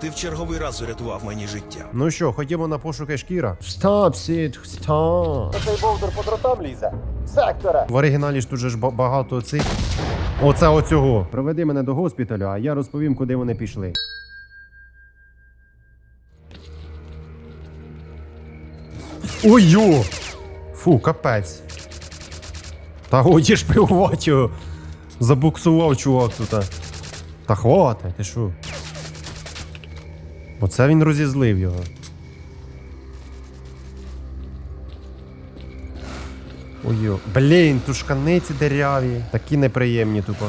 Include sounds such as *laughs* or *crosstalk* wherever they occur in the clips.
Ти в черговий раз урятував мені життя. Ну що, ходімо на пошуки шкіра. Стоп, сід, стоп. Цей бовдур по дротам лізе. Сектора! В оригіналі ж тут же ж ба- багато цих. Оце оцього. Проведи мене до госпіталю, а я розповім, куди вони пішли. Ой-йо! Фу, капець. Та годі ж пивувати його. Забуксував чувак тут. Та хватить, ти що? Оце він розізлив його. Ой, блін, тушканиці деряві. Такі неприємні тупо.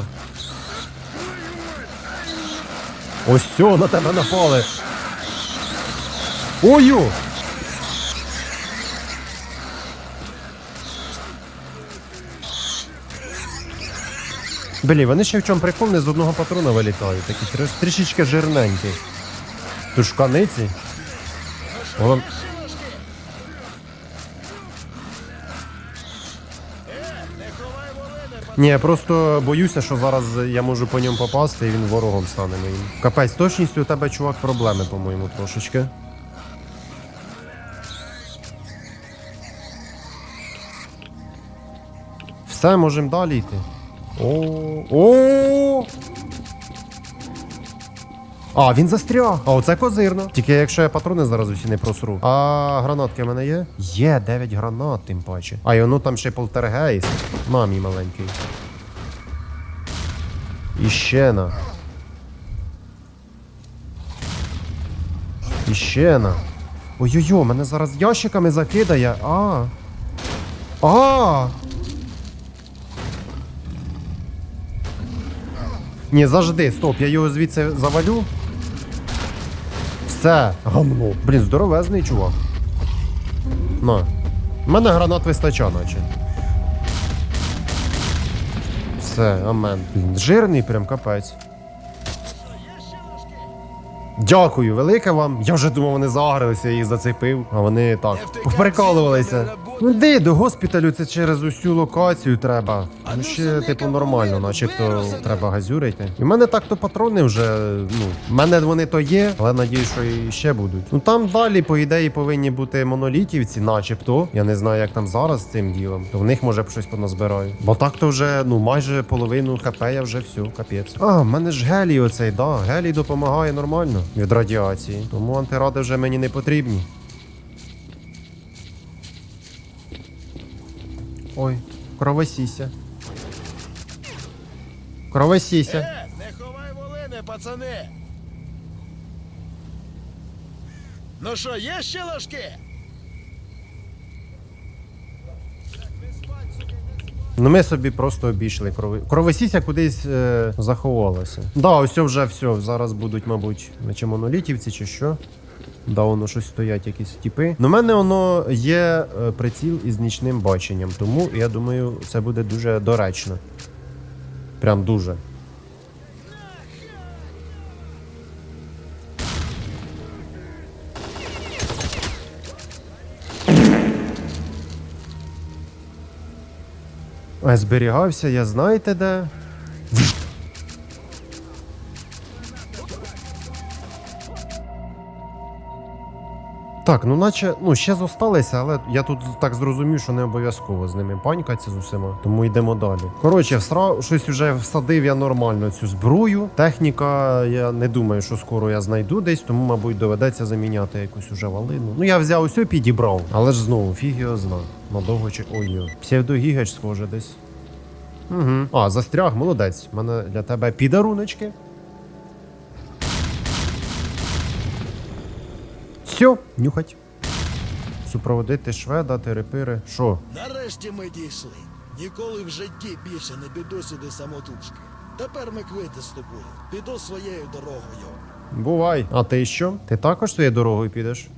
Ось сьо, на тебе напали. Ою! Блін, вони ще в чому прикол, не з одного патрона вилітають. Такі трішечки жирненькі. Тушканиці. Голов... Ні, я просто боюся, що зараз я можу по ньому попасти і він ворогом стане моїм. Капець, точністю у тебе, чувак, проблеми, по-моєму, трошечки. Все, можемо далі йти. О, о! А, він застряг. А оце козирно. Тільки якщо я патрони зараз усі не просру. А гранатки в мене є? Є 9 гранат, тим паче. А і воно там ще полтергейст. Мамі маленький. І ще на. І ще на. Ой-ой-ой, мене зараз ящиками закидає. А. А. Ні, завжди, стоп, я його звідси завалю. Все, гамно. Блін, здоровезний чувак. На. У мене гранат вистача, наче. Все, амен. Блін, жирний прям капець. Дякую, велике вам. Я вже думав, вони загралися, і зацепив, а вони так поприкалувалися. Ну де до госпіталю це через усю локацію треба. Ну ще, типу, нормально, начебто треба газюрити. І в мене так-то патрони вже, ну, в мене вони то є, але надію, що і ще будуть. Ну там далі, по ідеї, повинні бути монолітівці, начебто. Я не знаю, як там зараз з цим ділом. То в них може б щось поназбираю. Бо так-то вже, ну, майже половину хп я вже все, капець. А, в мене ж гелій оцей, да. Гелій допомагає нормально від радіації. Тому антиради вже мені не потрібні. Ой, кровосіся. Кровосіся. Е, не ховай волини, пацани. Ну що, є ще ложки? Ну ми собі просто обійшли крови. Кровосіся кудись е, заховалася. Да, ось вже все. Зараз будуть, мабуть, чи монолітівці, чи що. Да, воно щось стоять, якісь типи. Ну, в мене воно є е, приціл із нічним баченням, тому я думаю, це буде дуже доречно. Прям дуже. А зберігався, я знаєте де? Так, ну наче, ну ще зосталися, але я тут так зрозумів, що не обов'язково з ними панькатися з усіма, тому йдемо далі. Коротше, всра... щось вже всадив я нормально цю зброю. Техніка, я не думаю, що скоро я знайду десь, тому, мабуть, доведеться заміняти якусь уже валину. Ну я взяв усе підібрав, але ж знову фіг зна. Надовго чи. Ой, псевдогігач схоже десь. Угу. А, застряг, молодець. У мене для тебе підаруночки. Все, нюхать. Супроводити шведа, терепири. Що? Нарешті ми дійшли. Ніколи в житті більше не піду сюди самотужки. Тепер ми квити з тобою. Піду своєю дорогою. Бувай. А ти що? Ти також своєю дорогою підеш?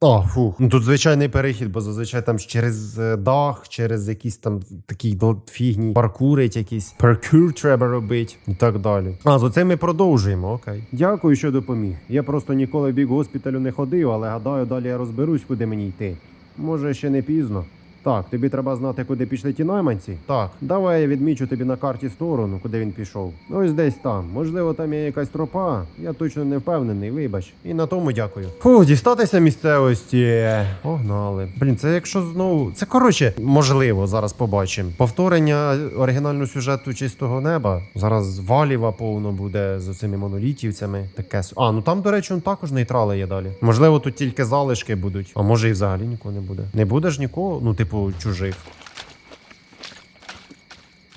А, фух. Ну тут звичайний перехід, бо зазвичай там через е, дах, через якісь там такі дол- фігні паркурить, якісь паркур треба робити і так далі. А, з оцим ми продовжуємо, окей. Дякую, що допоміг. Я просто ніколи в бік госпіталю не ходив, але гадаю, далі я розберусь, куди мені йти. Може, ще не пізно. Так, тобі треба знати, куди пішли ті найманці. Так, давай я відмічу тобі на карті сторону, куди він пішов. Ось десь там. Можливо, там є якась тропа. Я точно не впевнений, вибач. І на тому дякую. Фу, дістатися місцевості. Погнали. Блін, це якщо знову. Це коротше, можливо, зараз побачимо. Повторення оригінального сюжету чистого неба. Зараз валіва повно буде з цими монолітівцями. Таке. А, ну там, до речі, он також нейтрали є далі. Можливо, тут тільки залишки будуть. А може і взагалі нікого не буде. Не буде ж нікого, ну, типу, чужих.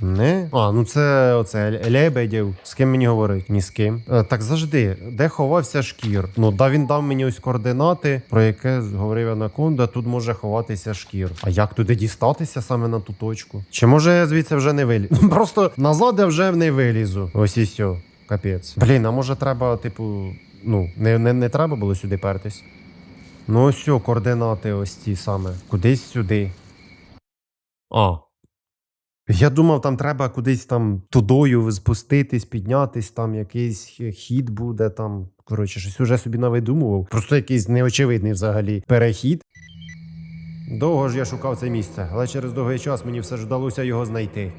Не? А, ну це оце Лебедєв. З ким мені говорить? Ні з ким. Е, так завжди, де ховався шкір? Ну, да він дав мені ось координати, про яке говорив Анаконда, тут може ховатися шкір. А як туди дістатися саме на ту точку? Чи може я звідси вже не вилізу? *laughs* Просто назад я вже не вилізу. Ось і все. Капець. Блін, а може треба, типу, ну, не, не, не треба було сюди пертись? Ну, ось все, координати ось ці саме. Кудись сюди. А. Я думав, там треба кудись там тудою спуститись, піднятись, там якийсь хід буде там. Коротше, щось уже собі навидумував. Просто якийсь неочевидний взагалі перехід. Довго ж я шукав це місце, але через довгий час мені все ж вдалося його знайти.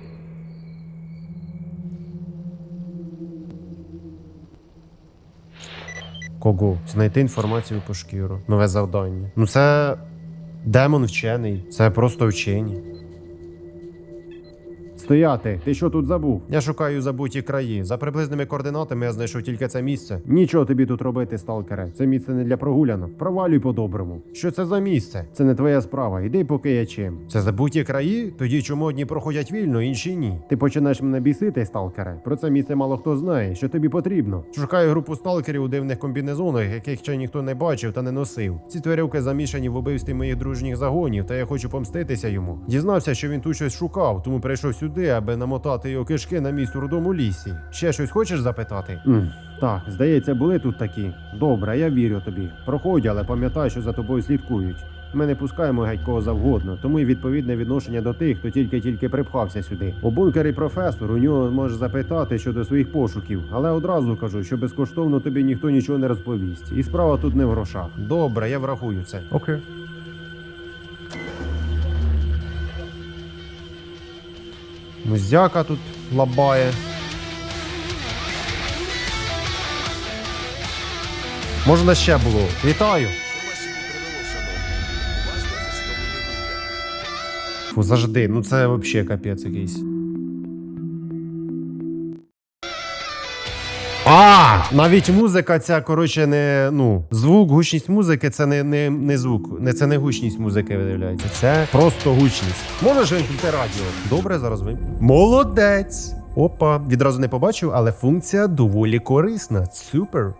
Кого? Знайти інформацію по шкіру. Нове завдання. Ну це демон вчений, це просто вчені. Стояти, ти що тут забув? Я шукаю забуті краї. За приблизними координатами я знайшов тільки це місце. Нічого тобі тут робити, сталкере. Це місце не для прогулянок. Провалюй по-доброму. Що це за місце? Це не твоя справа. Іди поки я чим. Це забуті краї? Тоді чому одні проходять вільно, інші ні. Ти починаєш мене бісити, сталкере. Про це місце мало хто знає. Що тобі потрібно? Шукаю групу сталкерів у дивних комбінезонах, яких ще ніхто не бачив та не носив. Ці тварюки замішані в убивстві моїх дружніх загонів, та я хочу помститися йому. Дізнався, що він тут щось шукав, тому прийшов сюди, аби намотати його кишки на місць у рудому лісі. Ще щось хочеш запитати? Так, здається, були тут такі. Добре, я вірю тобі. Проходь, але пам'ятай, що за тобою слідкують. Ми не пускаємо геть кого завгодно, тому й відповідне відношення до тих, хто тільки-тільки припхався сюди. У бункері професор у нього можеш запитати щодо своїх пошуків, але одразу кажу, що безкоштовно тобі ніхто нічого не розповість. І справа тут не в грошах. Добре, я врахую це. Окей. Музяка тут лабає. Можна ще було. Вітаю! Фу, завжди, ну це взагалі капець якийсь. А! Навіть музика ця, коротше, не. Ну, звук, гучність музики це не, не, не звук. Не, це не гучність музики, виявляється. Це просто гучність. Можеш вимкнути радіо? Добре, зараз вимкну. Молодець! Опа, відразу не побачив, але функція доволі корисна. Супер.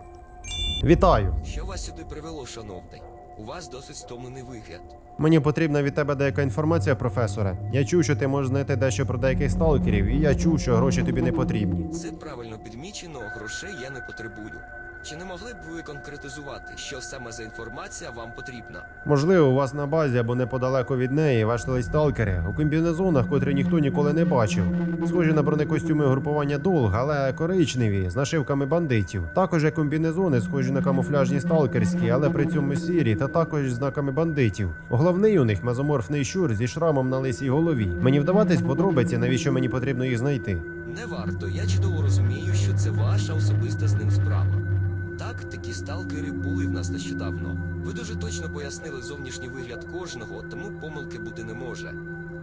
Вітаю! Що вас сюди привело, шановний? У вас досить стомлений вигляд. Мені потрібна від тебе деяка інформація, професоре. Я чув, що ти можеш знайти дещо про деяких сталкерів, і я чув, що гроші тобі не потрібні. Це правильно підмічено, грошей я не потребую. Чи не могли б ви конкретизувати, що саме за інформація вам потрібна? Можливо, у вас на базі або неподалеку від неї вештались сталкери у комбінезонах, котрі ніхто ніколи не бачив. Схожі на бронекостюми групування долг, але коричневі, з нашивками бандитів. Також є комбінезони, схожі на камуфляжні сталкерські, але при цьому сірі, та також з знаками бандитів. Головний у них мезоморфний щур зі шрамом на лисій голові. Мені вдаватись подробиці, навіщо мені потрібно їх знайти. Не варто, я чудово розумію, що це ваша особиста з ним справа. Так, такі сталкери були в нас нещодавно. Ви дуже точно пояснили зовнішній вигляд кожного, тому помилки бути не може.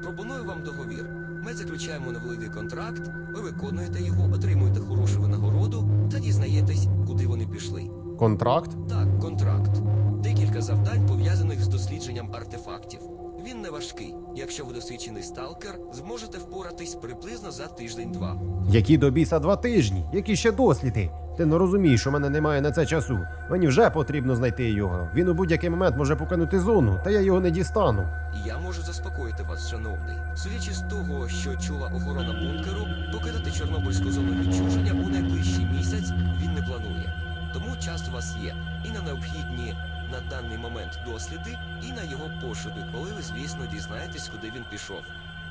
Пропоную вам договір. Ми заключаємо невеликий контракт, ви виконуєте його, отримуєте хорошу винагороду та дізнаєтесь, куди вони пішли. Контракт? Так, контракт. Декілька завдань пов'язаних з дослідженням артефактів. Він не важкий. Якщо ви досвідчений сталкер, зможете впоратись приблизно за тиждень-два. Які до біса два тижні? Які ще досліди? Ти не розумієш, в мене немає на це часу. Мені вже потрібно знайти його. Він у будь-який момент може покинути зону, та я його не дістану. Я можу заспокоїти вас, шановний. Судячи з того, що чула охорона бункеру, покидати Чорнобильську зону відчуження у найближчий місяць він не планує. Тому час у вас є і на необхідні на даний момент досліди, і на його пошуки, коли ви, звісно, дізнаєтесь, куди він пішов.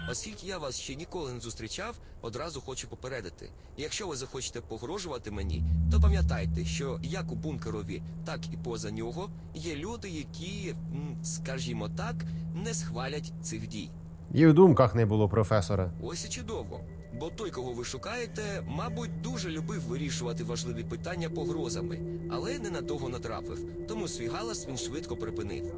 Оскільки я вас ще ніколи не зустрічав, одразу хочу попередити. Якщо ви захочете погрожувати мені, то пам'ятайте, що як у бункерові, так і поза нього є люди, які, скажімо так, не схвалять цих дій. І в думках не було професора. Ось і чудово. Бо той, кого ви шукаєте, мабуть, дуже любив вирішувати важливі питання погрозами, але не на того натрапив, тому свій галас він швидко припинив.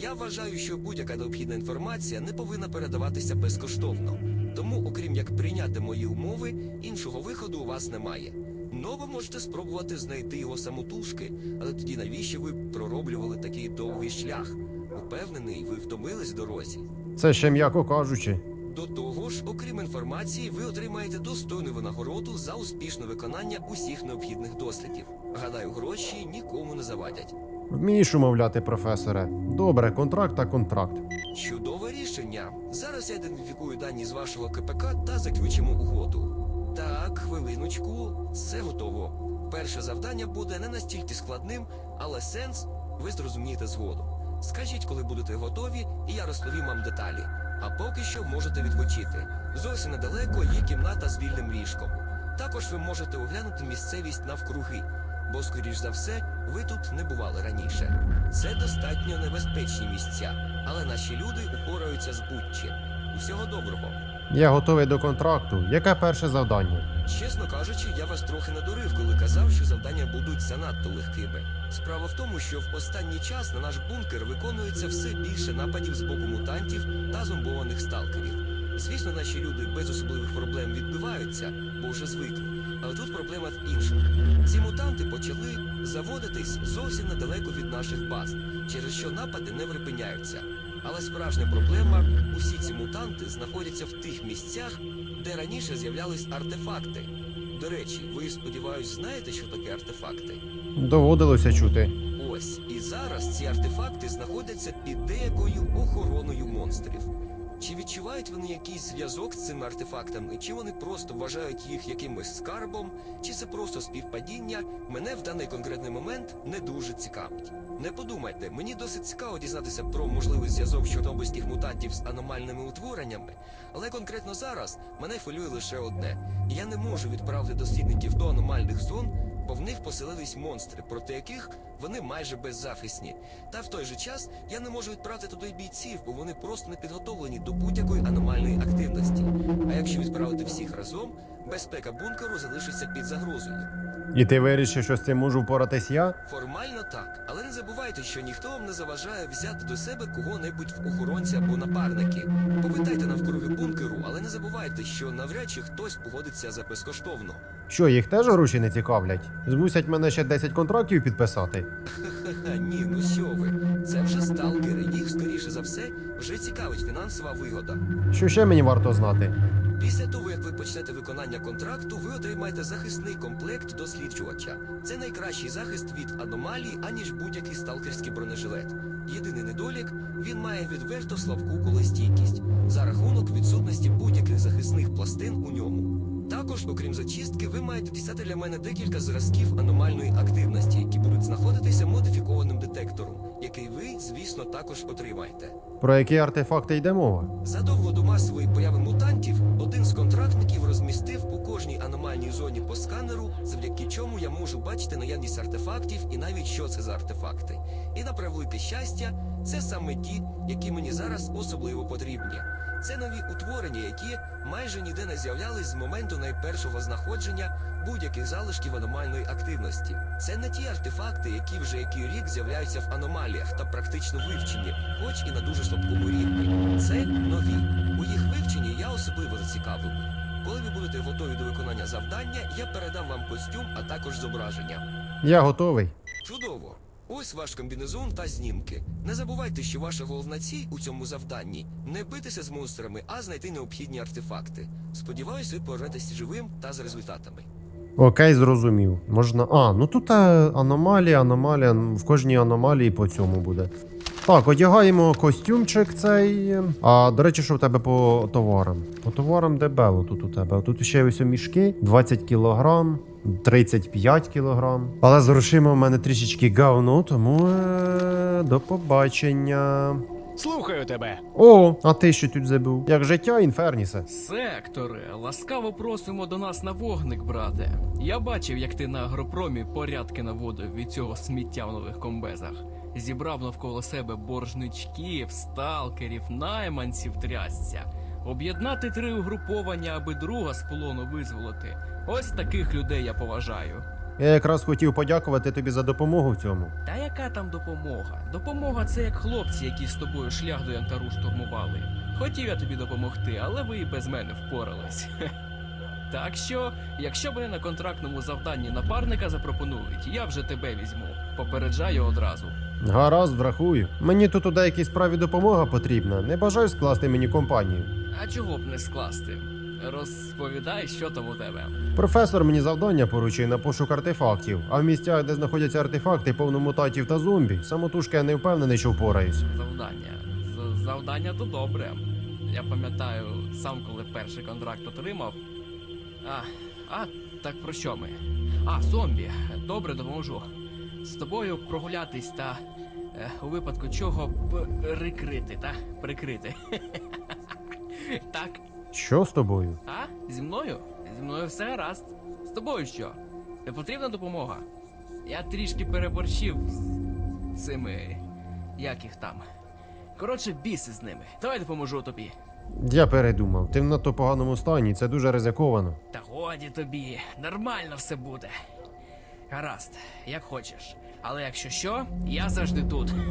Я вважаю, що будь-яка необхідна інформація не повинна передаватися безкоштовно. Тому, окрім як прийняти мої умови, іншого виходу у вас немає. Ну, ви можете спробувати знайти його самотужки, але тоді навіщо ви пророблювали такий довгий шлях? Упевнений, ви втомились в дорозі. Це ще м'яко кажучи. До того ж, окрім інформації, ви отримаєте достойну винагороду за успішне виконання усіх необхідних дослідів. Гадаю, гроші нікому не завадять. Вмієш умовляти, професоре. Добре, контракт та контракт. Чудове рішення. Зараз я ідентифікую дані з вашого КПК та заключимо угоду. Так, хвилиночку, все готово. Перше завдання буде не настільки складним, але сенс ви зрозумієте згодом. Скажіть, коли будете готові, і я розповім вам деталі. А поки що можете відпочити. Зовсім недалеко є кімната з вільним ліжком. Також ви можете оглянути місцевість навкруги, бо, скоріш за все, ви тут не бували раніше. Це достатньо небезпечні місця, але наші люди упораються з будь-чим. Усього доброго. Я готовий до контракту. Яке перше завдання? Чесно кажучи, я вас трохи надурив, коли казав, що завдання будуть занадто легкими. Справа в тому, що в останній час на наш бункер виконується все більше нападів з боку мутантів та зомбованих сталкерів. Звісно, наші люди без особливих проблем відбиваються, бо вже звикли. Але тут проблема в іншому. Ці мутанти почали заводитись зовсім недалеко від наших баз, через що напади не припиняються. Але справжня проблема усі ці мутанти знаходяться в тих місцях, де раніше з'являлись артефакти. До речі, ви сподіваюсь, знаєте, що таке артефакти? Доводилося чути. Ось і зараз ці артефакти знаходяться під деякою охороною монстрів. Чи відчувають вони якийсь зв'язок з цими артефактами, чи вони просто вважають їх якимось скарбом, чи це просто співпадіння, мене в даний конкретний момент не дуже цікавить. Не подумайте, мені досить цікаво дізнатися про можливий зв'язок чорнобильських мутантів з аномальними утвореннями, але конкретно зараз мене хвилює лише одне: я не можу відправити дослідників до аномальних зон, бо в них поселились монстри, проти яких вони майже беззахисні. Та в той же час я не можу відправити туди бійців, бо вони просто не підготовлені до будь-якої аномальної активності. А якщо відправити всіх разом, безпека бункеру залишиться під загрозою. І ти вирішив, що з цим можу впоратись я? Формально так, але не забувайте, що ніхто вам не заважає взяти до себе кого-небудь в охоронці або напарники. Повитайте навкруги бункеру, але не забувайте, що навряд чи хтось погодиться за безкоштовно. Що, їх теж гроші не цікавлять? Змусять мене ще 10 контрактів підписати. Ха-ха, ні, ну що ви? Це вже сталкери. Їх, скоріше за все, вже цікавить фінансова вигода. Що ще мені варто знати? Після того, як ви почнете виконання контракту, ви отримаєте захисний комплект досліджувача. Це найкращий захист від аномалій, аніж будь-який сталкерський бронежилет. Єдиний недолік він має відверто слабку колестійкість за рахунок відсутності будь-яких захисних пластин у ньому. Також, окрім зачистки, ви маєте дістати для мене декілька зразків аномальної активності, які будуть знаходитися модифікованим детектором, який ви, звісно, також отримаєте. Про які артефакти йде мова? Задовго до масової появи мутантів, один з контрактників розмістив у кожній аномальній зоні по сканеру, завдяки чому я можу бачити наявність артефактів і навіть що це за артефакти. І на щастя, це саме ті, які мені зараз особливо потрібні. Це нові утворення, які майже ніде не з'являлись з моменту найпершого знаходження будь-яких залишків аномальної активності. Це не ті артефакти, які вже який рік з'являються в аномаліях та практично вивчені, хоч і на дуже слабкому рівні. Це нові. У їх вивченні я особливо зацікавлений. Коли ви будете готові до виконання завдання, я передам вам костюм, а також зображення. Я готовий. Чудово! Ось ваш комбінезон та знімки. Не забувайте, що ваша головна ціль у цьому завданні не битися з монстрами, а знайти необхідні артефакти. Сподіваюсь, ви повернетесь живим та з результатами. Окей, зрозумів. Можна. А, ну тут е, аномалія, аномалія. В кожній аномалії по цьому буде. Так, одягаємо костюмчик цей. А до речі, що в тебе по товарам? По товарам дебело тут у тебе. Тут ще ось мішки, 20 кілограм, 35 кілограм. Але з грошима в мене трішечки говно, тому е, до побачення. Слухаю тебе. О, а ти що тут забув? Як життя, Інфернісе? Секторе, ласкаво просимо до нас на вогник, брате. Я бачив, як ти на агропромі порядки наводив від цього сміття в нових комбезах. Зібрав навколо себе боржничків, сталкерів, найманців трясця. Об'єднати три угруповання, аби друга з полону визволити. Ось таких людей я поважаю. Я якраз хотів подякувати тобі за допомогу в цьому. Та яка там допомога? Допомога це як хлопці, які з тобою шлях до янтару штурмували. Хотів я тобі допомогти, але ви і без мене впорались. *laughs* Так що, якщо мене на контрактному завданні напарника запропонують, я вже тебе візьму. Попереджаю одразу. Гаразд, врахую. Мені тут у деякій справі допомога потрібна. Не бажаєш скласти мені компанію. А чого б не скласти? Розповідай, що там у тебе. Професор мені завдання поручив на пошук артефактів, а в місцях, де знаходяться артефакти, повно мутатів та зомбі, самотужки я не впевнений, що впораюсь. Завдання. З- завдання то добре. Я пам'ятаю, сам коли перший контракт отримав. А, а, так про що ми? А, зомбі. Добре, допоможу. З тобою прогулятись та е, у випадку чого прикрити, та? Прикрити. *laughs* так. Що з тобою? А? Зі мною? Зі мною все гаразд. З тобою що? Не потрібна допомога? Я трішки переборщив з цими. Як їх там? Коротше, біси з ними. Давай допоможу тобі. Я передумав. Ти в надто поганому стані, це дуже ризиковано. Та годі тобі, нормально все буде. Гаразд, як хочеш. Але якщо що, я завжди тут. *laughs*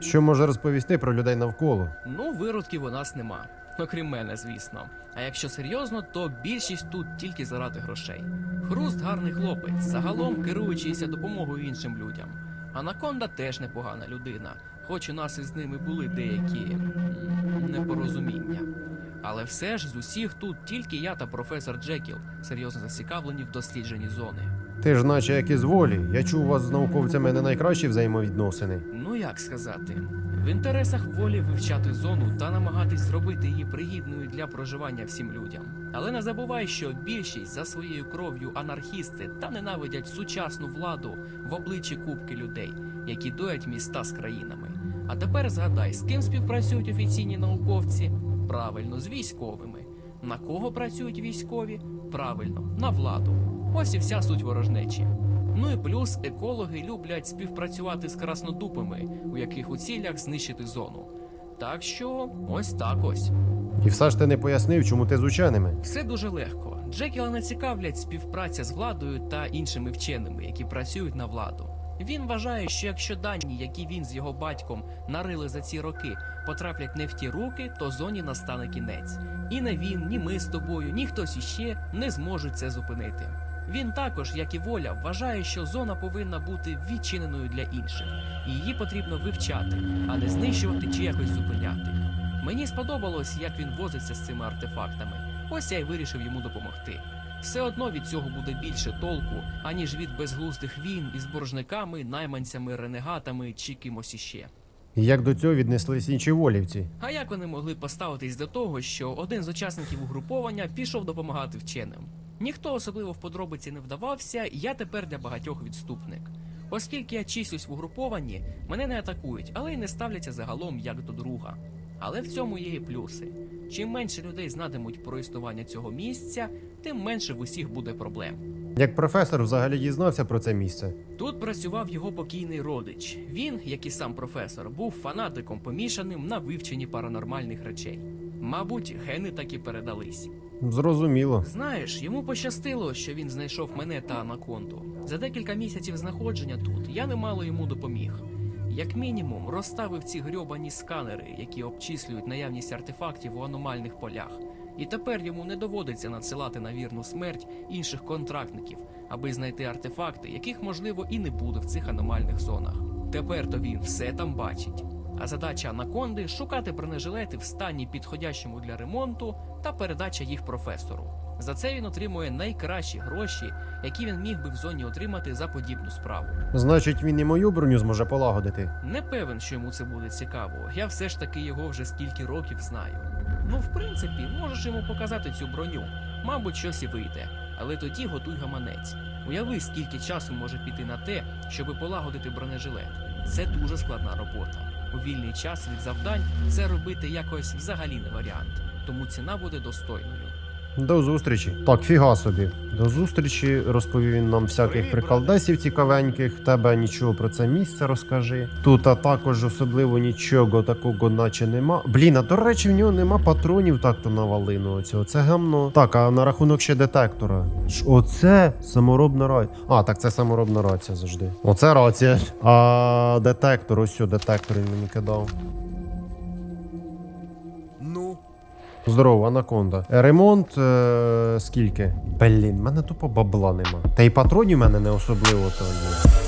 Що може розповісти про людей навколо? Ну, виродків у нас нема. Окрім мене, звісно. А якщо серйозно, то більшість тут тільки заради грошей. Хруст гарний хлопець, загалом керуючийся допомогою іншим людям. Анаконда теж непогана людина, хоч у нас із ними були деякі непорозуміння. Але все ж з усіх тут тільки я та професор Джекіл серйозно зацікавлені в дослідженні зони. Ти ж наче як із волі. Я чув вас з науковцями не найкращі взаємовідносини. Ну як сказати, в інтересах волі вивчати зону та намагатись зробити її пригідною для проживання всім людям. Але не забувай, що більшість за своєю кров'ю анархісти та ненавидять сучасну владу в обличчі кубки людей, які доять міста з країнами. А тепер згадай, з ким співпрацюють офіційні науковці? Правильно, з військовими. На кого працюють військові? Правильно, на владу. Ось і вся суть ворожнечі. Ну і плюс екологи люблять співпрацювати з краснодупами, у яких у цілях знищити зону. Так що ось так ось. І все ж ти не пояснив, чому ти з ученими. Все дуже легко. Джекіла не цікавлять співпраця з владою та іншими вченими, які працюють на владу. Він вважає, що якщо дані, які він з його батьком нарили за ці роки, потраплять не в ті руки, то зоні настане кінець. І не він, ні ми з тобою, ні хтось іще не зможуть це зупинити. Він також, як і воля, вважає, що зона повинна бути відчиненою для інших, і її потрібно вивчати, а не знищувати чи якось зупиняти. Мені сподобалось, як він возиться з цими артефактами. Ось я й вирішив йому допомогти. Все одно від цього буде більше толку, аніж від безглуздих війн із боржниками, найманцями, ренегатами чи кимось іще. Як до цього віднеслись інші волівці? А як вони могли поставитись до того, що один з учасників угруповання пішов допомагати вченим? Ніхто особливо в подробиці не вдавався, і я тепер для багатьох відступник. Оскільки я числюсь в угрупованні, мене не атакують, але й не ставляться загалом як до друга. Але в цьому є і плюси. Чим менше людей знатимуть про існування цього місця, тим менше в усіх буде проблем. Як професор взагалі дізнався про це місце? Тут працював його покійний родич. Він, як і сам професор, був фанатиком, помішаним на вивченні паранормальних речей. Мабуть, гени так і передались. Зрозуміло. Знаєш, йому пощастило, що він знайшов мене та анаконду. За декілька місяців знаходження тут я немало йому допоміг. Як мінімум, розставив ці грьобані сканери, які обчислюють наявність артефактів у аномальних полях. І тепер йому не доводиться надсилати на вірну смерть інших контрактників, аби знайти артефакти, яких можливо і не буде в цих аномальних зонах. Тепер то він все там бачить. А задача анаконди шукати бронежилети в стані підходящому для ремонту та передача їх професору. За це він отримує найкращі гроші, які він міг би в зоні отримати за подібну справу. Значить, він і мою броню зможе полагодити. Не певен, що йому це буде цікаво. Я все ж таки його вже скільки років знаю. Ну, в принципі, можеш йому показати цю броню. Мабуть, щось і вийде. Але тоді готуй гаманець. Уяви, скільки часу може піти на те, щоби полагодити бронежилет. Це дуже складна робота. У вільний час від завдань, це робити якось взагалі не варіант. Тому ціна буде достойною. До зустрічі. Так, фіга собі. До зустрічі розповів він нам всяких приколдесів цікавеньких. Тебе нічого про це місце розкажи. Тут а також особливо нічого такого, наче нема. Блін, а до речі, в нього нема патронів так-то на валину. Оцього. Це гамно. Так, а на рахунок ще детектора. Ж Оце саморобна рація. А, так це саморобна рація завжди. Оце рація. А детектор, ось детектор він мені кидав. Здорово, анаконда. Е, Ремонт е, скільки? Блін, мене тупо бабла нема. Та й патронів мене не особливо то є.